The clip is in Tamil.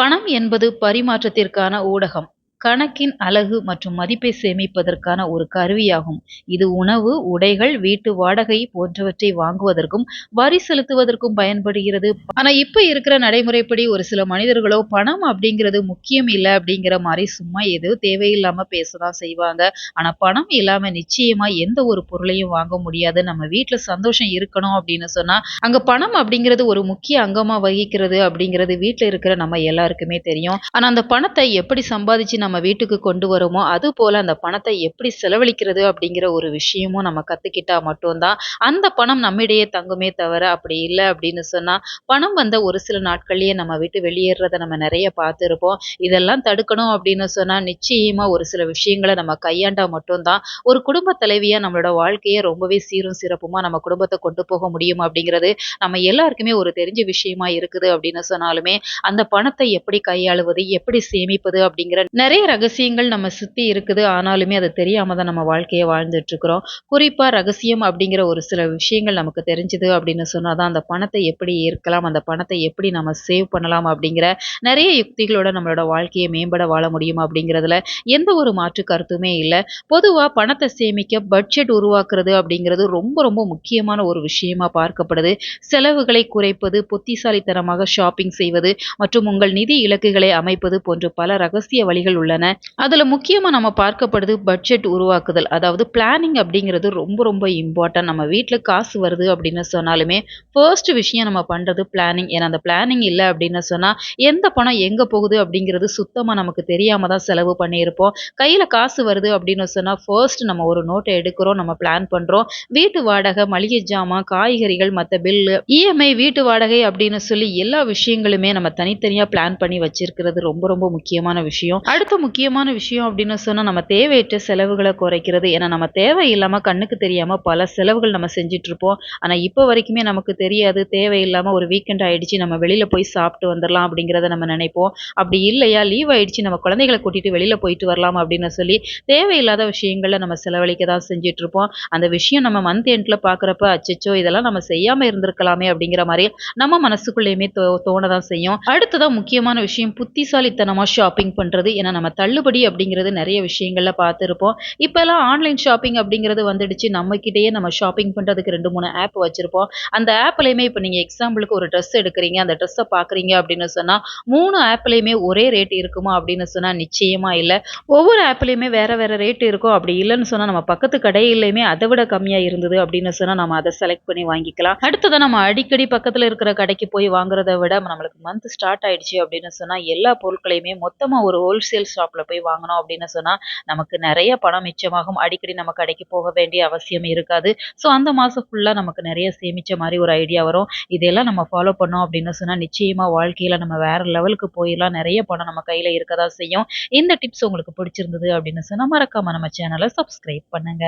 பணம் என்பது பரிமாற்றத்திற்கான ஊடகம். கணக்கின் அலகு மற்றும் மதிப்பை சேமிப்பதற்கான ஒரு கருவியாகும். இது உணவு, உடைகள், வீட்டு வாடகை போன்றவற்றை வாங்குவதற்கும், வரி செலுத்துவதற்கும் பயன்படுகிறது. ஆனா இப்ப இருக்கிற நடைமுறைப்படி ஒரு சில மனிதர்களோ பணம் அப்படிங்கிறது முக்கியம் இல்ல அப்படிங்கிற மாதிரி சும்மா ஏதோ தேவையில்லாம பேசதான் செய்வாங்க. ஆனா பணம் இல்லாம நிச்சயமா எந்த ஒரு பொருளையும் வாங்க முடியாது. நம்ம வீட்டுல சந்தோஷம் இருக்கணும் அப்படின்னு சொன்னா, அங்க பணம் அப்படிங்கிறது ஒரு முக்கிய அங்கமா வகிக்கிறது அப்படிங்கிறது வீட்டுல இருக்கிற நம்ம எல்லாருக்குமே தெரியும். ஆனா அந்த பணத்தை எப்படி சம்பாதிச்சு நம்ம நம்ம வீட்டுக்கு கொண்டு வரோமோ, அதுபோல அந்த பணத்தை எப்படி செலவழிக்கிறது அப்படிங்கிற ஒரு விஷயமும் நம்ம கத்துக்கிட்டா மட்டும்தான். அந்த பணம் நம்மிடையே தங்குமே தவிர, அப்படி இல்லை அப்படின்னு சொன்னா, பணம் வந்த ஒரு சில நாட்கள்லயே நம்ம விட்டு வெளியேறத நம்ம நிறைய பார்த்துருப்போம். இதெல்லாம் தடுக்கணும் அப்படின்னு சொன்னா, நிச்சயமா ஒரு சில விஷயங்கள நம்ம கையாண்டா மட்டும்தான். ஒரு குடும்ப தலைவியா நம்மளோட வாழ்க்கையை ரொம்பவே சீரும் சிறப்புமா நம்ம குடும்பத்தை கொண்டு போக முடியும் அப்படிங்கிறது, நம்ம எல்லாருக்குமே ஒரு தெரிஞ்ச விஷயமா இருக்குது அப்படின்னு சொன்னாலுமே, அந்த பணத்தை எப்படி கையாளுவது, எப்படி சேமிப்பது அப்படிங்கிற நிறைய நிறைய ரகசியங்கள் நம்ம சுற்றி இருக்குது. ஆனாலுமே அது தெரியாமல் தான் நம்ம வாழ்க்கையை வாழ்ந்துட்டுருக்குறோம் குறிப்பாக ரகசியம் அப்படிங்கிற ஒரு சில விஷயங்கள் நமக்கு தெரிஞ்சுது அப்படின்னு சொன்னால் தான், அந்த பணத்தை எப்படி ஈர்க்கலாம், அந்த பணத்தை எப்படி நம்ம சேவ் பண்ணலாம் அப்படிங்கிற நிறைய யுக்திகளோட நம்மளோட வாழ்க்கையை மேம்பட வாழ முடியும் அப்படிங்கிறதுல எந்த ஒரு மாற்று கருத்துமே இல்லை பொதுவாக பணத்தை சேமிக்க பட்ஜெட் உருவாக்குறது அப்படிங்கிறது ரொம்ப ரொம்ப முக்கியமான ஒரு விஷயமா பார்க்கப்படுது. செலவுகளை குறைப்பது, புத்திசாலித்தனமாக ஷாப்பிங் செய்வது மற்றும் உங்கள் நிதி இலக்குகளை அமைப்பது போன்ற பல ரகசிய வழிகள் உள்ளன. அதுல முக்கியமா நம்ம பார்க்கப்படுது பட்ஜெட் உருவாக்குதல். அதாவது பிளானிங் அப்படிங்கிறது ரொம்ப ரொம்ப இம்பார்ட்டன்ட். நம்ம வீட்டில் காசு வருது அப்படின்னு சொன்னாலுமே, ஃபர்ஸ்ட் விஷயம் நம்ம பண்றது பிளானிங். ஏன்னா அந்த பிளானிங் இல்ல அப்படின்னு சொன்னா, எந்த பணம் எங்க போகுது அப்படிங்கிறது சுத்தமா நமக்கு தெரியாமல் தான் செலவு பண்ணியிருப்போம். கையில காசு வருது அப்படின்னு சொன்னா, ஃபர்ஸ்ட் நம்ம ஒரு நோட்டை எடுக்கிறோம், நம்ம பிளான் பண்றோம். வீட்டு வாடகை, மளிகை ஜாமான், காய்கறிகள், மத்த பில்லு, இஎம்ஐ, வீட்டு வாடகை அப்படின்னு சொல்லி எல்லா விஷயங்களுமே நம்ம தனித்தனியா பிளான் பண்ணி வச்சிருக்கிறது ரொம்ப ரொம்ப முக்கியமான விஷயம். அடுத்த முக்கியமான விஷயம் அப்படின்னு சொன்னா, நம்ம தேவையற்ற செலவுகளை குறைக்கிறது. ஏன்னா நம்ம தேவையில்லாம கண்ணுக்கு தெரியாம பல செலவுகள் நம்ம செஞ்சுட்டு இருப்போம். ஆனா வரைக்குமே நமக்கு தெரியாது. தேவையில்லாம ஒரு வீக்கெண்ட் ஆயிடுச்சு, நம்ம வெளியில போய் சாப்பிட்டு வந்துடலாம் அப்படிங்கிறத நம்ம நினைப்போம். அப்படி இல்லையா, லீவ் ஆயிடுச்சு, நம்ம குழந்தைகள கூட்டிட்டு வெளியில போயிட்டு வரலாம் அப்படின்னு சொல்லி, தேவையில்லாத விஷயங்களில் நம்ம செலவழிக்க தான் செஞ்சிட்ருப்போம் இருப்போம். அந்த விஷயம் நம்ம மந்த் எண்ட்ல பார்க்குறப்ப, அச்சச்சோ! இதெல்லாம் நம்ம செய்யாம இருந்திருக்கலாமே அப்படிங்கிற மாதிரி நம்ம மனசுக்குள்ளேயுமே தோ தோண தான் செய்யும். அடுத்ததான் முக்கியமான விஷயம் புத்திசாலித்தனமா ஷாப்பிங் பண்றது. ஏன்னா நம்ம தள்ளுபடி அப்படிங்கிறது நிறைய விஷயங்கள்ல பார்த்திருப்போம். இப்போல்லாம் ஆன்லைன் ஷாப்பிங் அப்படிங்கிறது வந்துடுச்சு. நம்மக்கிட்டேயே நம்ம ஷாப்பிங் பண்ணுறதுக்கு ரெண்டு மூணு ஆப் வச்சுருப்போம் அந்த ஆப்லேயுமே இப்போ நீங்க எக்ஸாம்பிளுக்கு ஒரு ட்ரெஸ் எடுக்கிறீங்க அந்த ட்ரெஸ்ஸை பார்க்குறீங்க அப்படின்னு சொன்னா, மூணு ஆப்லயுமே ஒரே ரேட் இருக்குமா அப்படின்னு சொன்னா நிச்சயமா இல்லை ஒவ்வொரு ஆப்லயுமே வேற வேற ரேட் இருக்கும். அப்படி இல்லைன்னு சொன்னா, நம்ம பக்கத்து கடையிலையுமே அதை விட கம்மியா இருந்தது அப்படின்னு சொன்னா, நம்ம அதை செலக்ட் பண்ணி வாங்கிக்கலாம். அடுத்ததை நம்ம அடிக்கடி பக்கத்துல இருக்கிற கடைக்கு போய் வாங்குறத விட, நம்மளுக்கு மந்த் ஸ்டார்ட் ஆயிடுச்சு அப்படின்னு சொன்னா, எல்லா பொருட்களையுமே மொத்தமாக ஒரு ஹோல்சேல் ஷாப்ல போய் வாங்கினோம் அப்படின்னு சொன்னா, நமக்கு நிறைய பணம் மிச்சமாகும். அடிக்கடி நம்ம கடைக்கு போக வேண்டிய அவசியம் இருக்காது. ஸோ அந்த மாசம் ஃபுல்லா நமக்கு நிறைய சேமிச்ச மாதிரி ஒரு ஐடியா வரும். இதெல்லாம் நம்ம ஃபாலோ பண்ணோம் அப்படின்னு சொன்னா, நிச்சயமா வாழ்க்கையில நம்ம வேற லெவலுக்கு போயிடலாம் நிறைய பணம் நம்ம கையில இருக்க தான் செய்யும். இந்த டிப்ஸ் உங்களுக்கு பிடிச்சிருந்தது அப்படின்னு சொன்னா, மறக்காம நம்ம சேனலை சப்ஸ்கிரைப் பண்ணுங்க.